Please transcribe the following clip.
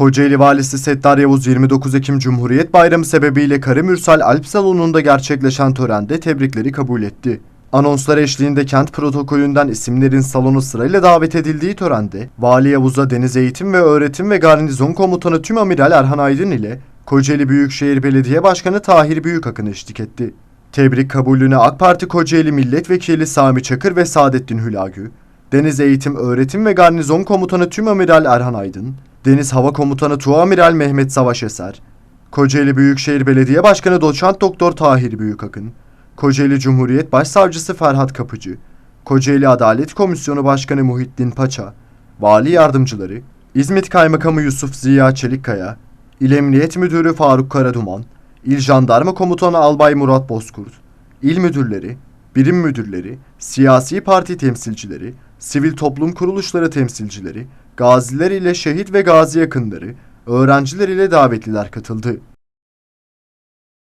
Kocaeli Valisi Settar Yavuz 29 Ekim Cumhuriyet Bayramı sebebiyle Karı Mürsal Alp Salonu'nda gerçekleşen törende tebrikleri kabul etti. Anonslar eşliğinde kent protokolünden isimlerin salonu sırayla davet edildiği törende Vali Yavuz'a Deniz Eğitim ve Öğretim ve Garnizon Komutanı Tüm Amiral Erhan Aydın ile Kocaeli Büyükşehir Belediye Başkanı Tahir Büyükakın eşlik etti. Tebrik kabulüne AK Parti Kocaeli Milletvekili Sami Çakır ve Saadettin Hülagü, Deniz Eğitim, Öğretim ve Garnizon Komutanı Tüm Amiral Erhan Aydın, Deniz Hava Komutanı Tuğamiral Mehmet Savaş Eser, Kocaeli Büyükşehir Belediye Başkanı Doçent Doktor Tahir Büyükakın, Kocaeli Cumhuriyet Başsavcısı Ferhat Kapıcı, Kocaeli Adalet Komisyonu Başkanı Muhittin Paça, Vali Yardımcıları, İzmit Kaymakamı Yusuf Ziya Çelikkaya, İl Emniyet Müdürü Faruk Karaduman, İl Jandarma Komutanı Albay Murat Bozkurt, İl Müdürleri, Birim Müdürleri, siyasi parti temsilcileri, sivil toplum kuruluşları temsilcileri, gaziler ile şehit ve gazi yakınları, öğrenciler ile davetliler katıldı.